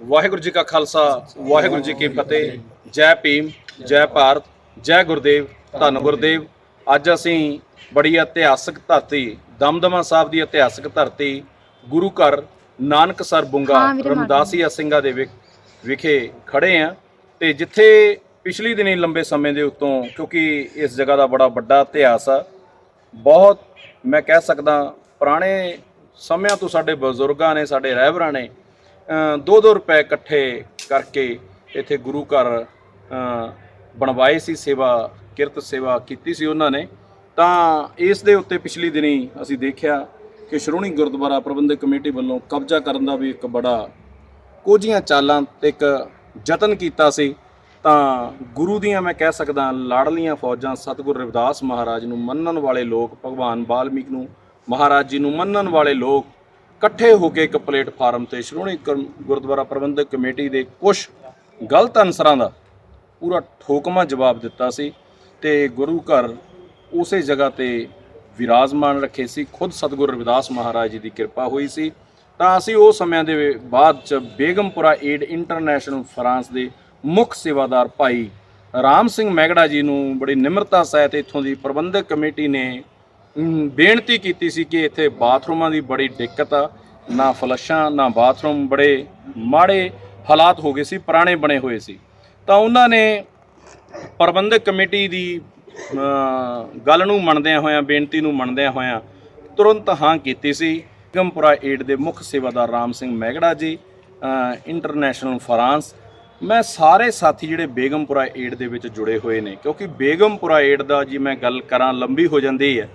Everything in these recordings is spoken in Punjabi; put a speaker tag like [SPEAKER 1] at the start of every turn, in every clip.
[SPEAKER 1] ਵਾਹਿਗੁਰੂ ਜੀ ਕਾ ਖਾਲਸਾ ਵਾਹਿਗੁਰੂ ਜੀ ਕੀ ਫਤਿਹ। ਜੈ ਭੀਮ ਜੈ ਭਾਰਤ ਜੈ ਗੁਰਦੇਵ ਧੰਨ ਗੁਰਦੇਵ। ਅੱਜ ਅਸੀਂ ਬੜੀ ਇਤਿਹਾਸਕ ਧਰਤੀ ਦਮਦਮਾ ਸਾਹਿਬ ਦੀ ਇਤਿਹਾਸਕ ਧਰਤੀ ਗੁਰੂ ਘਰ ਨਾਨਕਸਰ ਬੁੰਗਾ
[SPEAKER 2] ਹਾਂ ਵੀਰੇ, ਮਾਰ
[SPEAKER 1] ਰਮਦਾਸੀਆ ਸਿੰਘਾਂ ਦੇ ਵਿਖੇ ਖੜੇ ਆ ਤੇ ਜਿੱਥੇ ਪਿਛਲੀ ਦਿਨੀ ਲੰਬੇ ਸਮੇਂ ਦੇ ਉੱਤੋਂ ਕਿਉਂਕਿ ਇਸ ਜਗ੍ਹਾ ਦਾ ਬੜਾ ਵੱਡਾ ਇਤਿਹਾਸ ਆ ਬਹੁਤ ਮੈਂ ਕਹਿ ਸਕਦਾ ਪੁਰਾਣੇ ਸਮਿਆਂ ਤੋਂ ਸਾਡੇ ਬਜ਼ੁਰਗਾਂ ਨੇ ਸਾਡੇ ਰਹਿਬਰਾਂ ਨੇ 2-2 ਰੁਪਏ ਇਕੱਠੇ ਕਰਕੇ ਇੱਥੇ ਗੁਰੂ ਘਰ ਬਣਵਾਏ ਸੀ ਸੇਵਾ, ਕਿਰਤ ਸੇਵਾ ਕੀਤੀ ਸੀ ਉਹਨਾਂ ਨੇ। ਤਾਂ ਇਸ ਦੇ ਉੱਤੇ ਪਿਛਲੀ ਦਿਨੀ ਅਸੀਂ ਦੇਖਿਆ ਕਿ ਸ਼੍ਰੋਮਣੀ ਗੁਰਦੁਆਰਾ ਪ੍ਰਬੰਧਕ ਕਮੇਟੀ ਵੱਲੋਂ ਕਬਜ਼ਾ ਕਰਨ ਦਾ ਵੀ ਇੱਕ ਬੜਾ ਕੋਝੀਆਂ ਚਾਲਾਂ ਤੇ ਇੱਕ ਯਤਨ ਕੀਤਾ ਸੀ। ਤਾਂ ਗੁਰੂ ਦੀਆਂ ਮੈਂ ਕਹਿ ਸਕਦਾ ਲਾੜਲੀਆਂ ਫੌਜਾਂ ਸਤਿਗੁਰ ਰਵਿਦਾਸ ਮਹਾਰਾਜ ਨੂੰ ਮੰਨਣ ਵਾਲੇ ਲੋਕ, ਭਗਵਾਨ ਬਾਲਮੀਕ ਨੂੰ ਮਹਾਰਾਜ ਜੀ ਨੂੰ ਮੰਨਣ ਵਾਲੇ ਲੋਕ ਇਕੱਠੇ ਹੋ ਕੇ ਇੱਕ ਪਲੇਟਫਾਰਮ ਤੇ ਸ਼੍ਰੋਮਣੀ ਕਰ- ਗੁਰਦੁਆਰਾ ਪ੍ਰਬੰਧਕ ਕਮੇਟੀ ਦੇ ਕੁਝ ਗਲਤ ਅਨਸਰਾਂ ਦਾ ਪੂਰਾ ਠੋਕਮਾ ਜਵਾਬ ਦਿੱਤਾ ਸੀ ਤੇ ਗੁਰੂ ਘਰ ਉਸੇ ਜਗ੍ਹਾ ਤੇ ਵਿਰਾਜਮਾਨ ਰੱਖੇ ਸੀ, ਖੁਦ ਸਤਿਗੁਰ ਰਵਿਦਾਸ ਮਹਾਰਾਜ ਜੀ ਦੀ ਕਿਰਪਾ ਹੋਈ ਸੀ। ਤਾਂ ਅਸੀਂ ਉਹ ਸਮਿਆਂ ਦੇ ਬਾਅਦ ਚ ਬੇਗਮਪੁਰਾ ਏਡ ਇੰਟਰਨੈਸ਼ਨਲ ਫਰਾਂਸ ਦੇ ਮੁੱਖ ਸੇਵਾਦਾਰ ਭਾਈ ਰਾਮ ਸਿੰਘ ਮੈਗੜਾ ਜੀ ਨੂੰ ਬੜੀ ਨਿਮਰਤਾ ਸਹਿਤ ਇੱਥੋਂ ਦੀ ਪ੍ਰਬੰਧਕ ਕਮੇਟੀ ਨੇ ਬੇਨਤੀ ਕੀਤੀ ਸੀ ਕਿ ਇੱਥੇ ਬਾਥਰੂਮਾਂ ਦੀ ਬੜੀ ਦਿੱਕਤ ਆ। ਨਾ ਫਲਸ਼ਾਂ, ਨਾ ਬਾਥਰੂਮ ਬੜੇ ਮਾੜੇ ਹਾਲਾਤ ਹੋ ਗਏ ਸੀ, ਪੁਰਾਣੇ ਬਣੇ ਹੋਏ ਸੀ। ਤਾਂ ਉਹਨਾਂ ਨੇ ਪ੍ਰਬੰਧਕ ਕਮੇਟੀ ਦੀ ਗੱਲ ਨੂੰ ਮੰਨਦਿਆਂ ਹੋਇਆਂ, ਬੇਨਤੀ ਨੂੰ ਮੰਨਦਿਆਂ ਹੋਇਆਂ ਤੁਰੰਤ ਹਾਂ ਕੀਤੀ ਸੀ। ਗੰਪੁਰਾ ਏਡ ਦੇ ਮੁੱਖ ਸੇਵਾਦਾਰ ਰਾਮ ਸਿੰਘ ਮੈਗੜਾ ਜੀ ਇੰਟਰਨੈਸ਼ਨਲ ਫਰਾਂਸ। ਮੈਂ ਸਾਰੇ ਸਾਥੀ ਜਿਹੜੇ ਬੇਗਮਪੁਰਾ ਏਡ ਦੇ ਵਿੱਚ ਜੁੜੇ ਹੋਏ ਨੇ, ਕਿਉਂਕਿ ਬੇਗਮਪੁਰਾ ਏਡ ਦਾ ਜੀ ਮੈਂ ਗੱਲ ਕਰਾਂ, ਲੰਬੀ ਹੋ ਜਾਂਦੀ ਹੈ।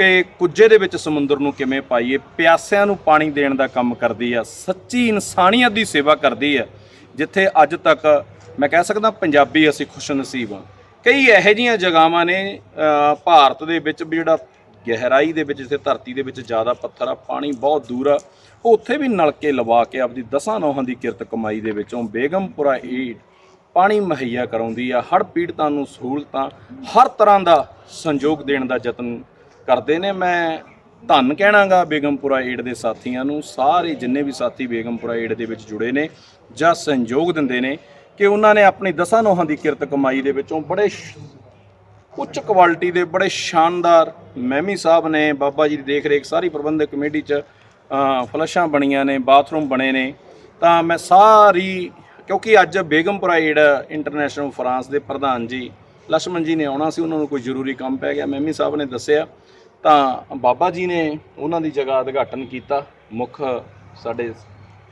[SPEAKER 1] ਕਿ ਕੁੱਜੇ ਦੇ ਵਿੱਚ ਸਮੁੰਦਰ ਨੂੰ ਕਿਵੇਂ ਪਾਈਏ, ਪਿਆਸਿਆਂ ਨੂੰ ਪਾਣੀ ਦੇਣ ਦਾ ਕੰਮ ਕਰਦੀ ਆ, ਸੱਚੀ ਇਨਸਾਨੀਅਤ ਦੀ ਸੇਵਾ ਕਰਦੀ ਆ, ਜਿੱਥੇ ਅੱਜ ਤੱਕ ਮੈਂ ਕਹਿ ਸਕਦਾ ਪੰਜਾਬੀ ਅਸੀਂ ਖੁਸ਼ਨਸੀਬ ਹਾਂ। ਕਈ ਇਹੋ ਜਿਹੀਆਂ ਜਗ੍ਹਾਵਾਂ ਨੇ ਭਾਰਤ ਦੇ ਵਿੱਚ ਵੀ ਜਿਹੜਾ ਗਹਿਰਾਈ ਦੇ ਵਿੱਚ, ਜਿੱਥੇ ਧਰਤੀ ਦੇ ਵਿੱਚ ਜ਼ਿਆਦਾ ਪੱਥਰ ਆ, ਪਾਣੀ ਬਹੁਤ ਦੂਰ ਆ ਉੱਥੇ ਵੀ ਨਲਕੇ ਲਵਾ ਕੇ ਆਪਦੀ ਦਸਾਂ ਨੌਹਾਂ ਦੀ ਕਿਰਤ ਕਮਾਈ ਦੇ ਵਿੱਚੋਂ ਬੇਗਮਪੁਰਾ ਏਡ ਪਾਣੀ ਮੁਹੱਈਆ ਕਰਾਉਂਦੀ ਆ। ਹੜ ਪੀੜਤਾਂ ਨੂੰ ਸਹੂਲਤਾਂ, ਹਰ ਤਰ੍ਹਾਂ ਦਾ ਸੰਯੋਗ ਦੇਣ ਦਾ ਯਤਨ ਕਰਦੇ ਨੇ, ਮੈਂ ਧੰਨ ਕਹਿਣਾਗਾ ਬੇਗਮਪੁਰਾ ਏਡ ਦੇ ਸਾਥੀਆਂ ਨੂੰ। ਸਾਰੇ ਜਿੰਨੇ ਵੀ ਸਾਥੀ ਬੇਗਮਪੁਰਾ ਏਡ ਦੇ ਵਿੱਚ ਜੁੜੇ ਨੇ ਜਾਂ ਸਹਿਯੋਗ ਦਿੰਦੇ ਨੇ ਕਿ ਉਹਨਾਂ ਨੇ ਆਪਣੀ ਦਸਾਂ ਨੋਹਾਂ ਦੀ ਕਿਰਤ ਕਮਾਈ ਦੇ ਵਿੱਚੋਂ ਬੜੇ ਉੱਚ ਕੁਆਲਿਟੀ ਦੇ, ਬੜੇ ਸ਼ਾਨਦਾਰ ਮਹਿਮੀ ਸਾਹਿਬ ਨੇ, ਬਾਬਾ ਜੀ ਦੀ ਦੇਖ ਰੇਖ ਸਾਰੀ ਪ੍ਰਬੰਧਕ ਕਮੇਟੀ 'ਚ ਫਲਸ਼ਾਂ ਬਣੀਆਂ ਨੇ, ਬਾਥਰੂਮ ਬਣੇ ਨੇ। ਤਾਂ ਮੈਂ ਸਾਰੀ, ਕਿਉਂਕਿ ਅੱਜ ਬੇਗਮਪੁਰਾ ਏਡ ਇੰਟਰਨੈਸ਼ਨਲ ਫਰਾਂਸ ਦੇ ਪ੍ਰਧਾਨ ਜੀ ਲక్ష్మణ ਜੀ ਨੇ ਆਉਣਾ ਸੀ, ਉਹਨਾਂ ਨੂੰ ਕੋਈ ਜ਼ਰੂਰੀ ਕੰਮ ਪੈ ਗਿਆ। ਮਹਿਮੀ ਸਾਹਿਬ ਨੇ ਦੱਸਿਆ ਤਾਂ ਬਾਬਾ ਜੀ ਨੇ ਉਹਨਾਂ ਦੀ ਜਗ੍ਹਾ ਉਦਘਾਟਨ ਕੀਤਾ। ਮੁੱਖ ਸਾਡੇ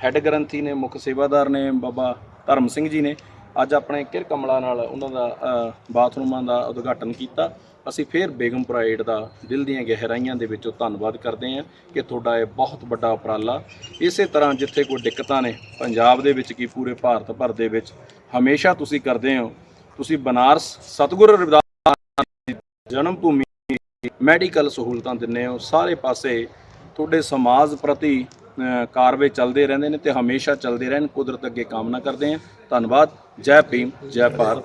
[SPEAKER 1] ਹੈੱਡ ਗ੍ਰੰਥੀ ਨੇ, ਮੁੱਖ ਸੇਵਾਦਾਰ ਨੇ ਬਾਬਾ ਧਰਮ ਸਿੰਘ ਜੀ ਨੇ। ਅੱਜ ਆਪਣੇ ਕਿਰ ਕਮਲਾ ਨਾਲ ਉਹਨਾਂ ਦਾ ਬਾਥਰੂਮਾਂ ਦਾ ਉਦਘਾਟਨ ਕੀਤਾ। ਅਸੀਂ ਫੇਰ ਬੇਗਮਪੁਰਾ ਏਡ ਦਾ ਦਿਲ ਦੀਆਂ ਗਹਿਰਾਈਆਂ ਦੇ ਵਿੱਚੋਂ ਧੰਨਵਾਦ ਕਰਦੇ ਹਾਂ ਕਿ ਤੁਹਾਡਾ ਇਹ ਬਹੁਤ ਵੱਡਾ ਉਪਰਾਲਾ। ਇਸੇ ਤਰ੍ਹਾਂ ਜਿੱਥੇ ਕੋਈ ਦਿੱਕਤਾਂ ਨੇ, ਪੰਜਾਬ ਦੇ ਵਿੱਚ ਕੀ ਪੂਰੇ ਭਾਰਤ ਭਰ ਦੇ ਵਿੱਚ, ਹਮੇਸ਼ਾ ਤੁਸੀਂ ਕਰਦੇ ਹੋ। ਤੁਸੀਂ ਬਨਾਰਸ ਸਤਿਗੁਰੂ ਰਵਿਦਾਸ ਜਨਮ ਭੂਮੀ ਮੈਡੀਕਲ ਸਹੂਲਤਾਂ ਦਿੰਦੇ ਹੋ। ਸਾਰੇ ਪਾਸੇ ਤੁਹਾਡੇ ਸਮਾਜ ਪ੍ਰਤੀ ਕਾਰਵੇ ਚੱਲਦੇ ਰਹਿੰਦੇ ਨੇ ਤੇ ਹਮੇਸ਼ਾ ਚੱਲਦੇ ਰਹਿਣ। ਕੁਦਰਤ ਅੱਗੇ ਕਾਮਨਾ ਕਰਦੇ ਹਾਂ। ਧੰਨਵਾਦ। ਜੈ ਭੀਮ, ਜੈ ਭਾਰਤ।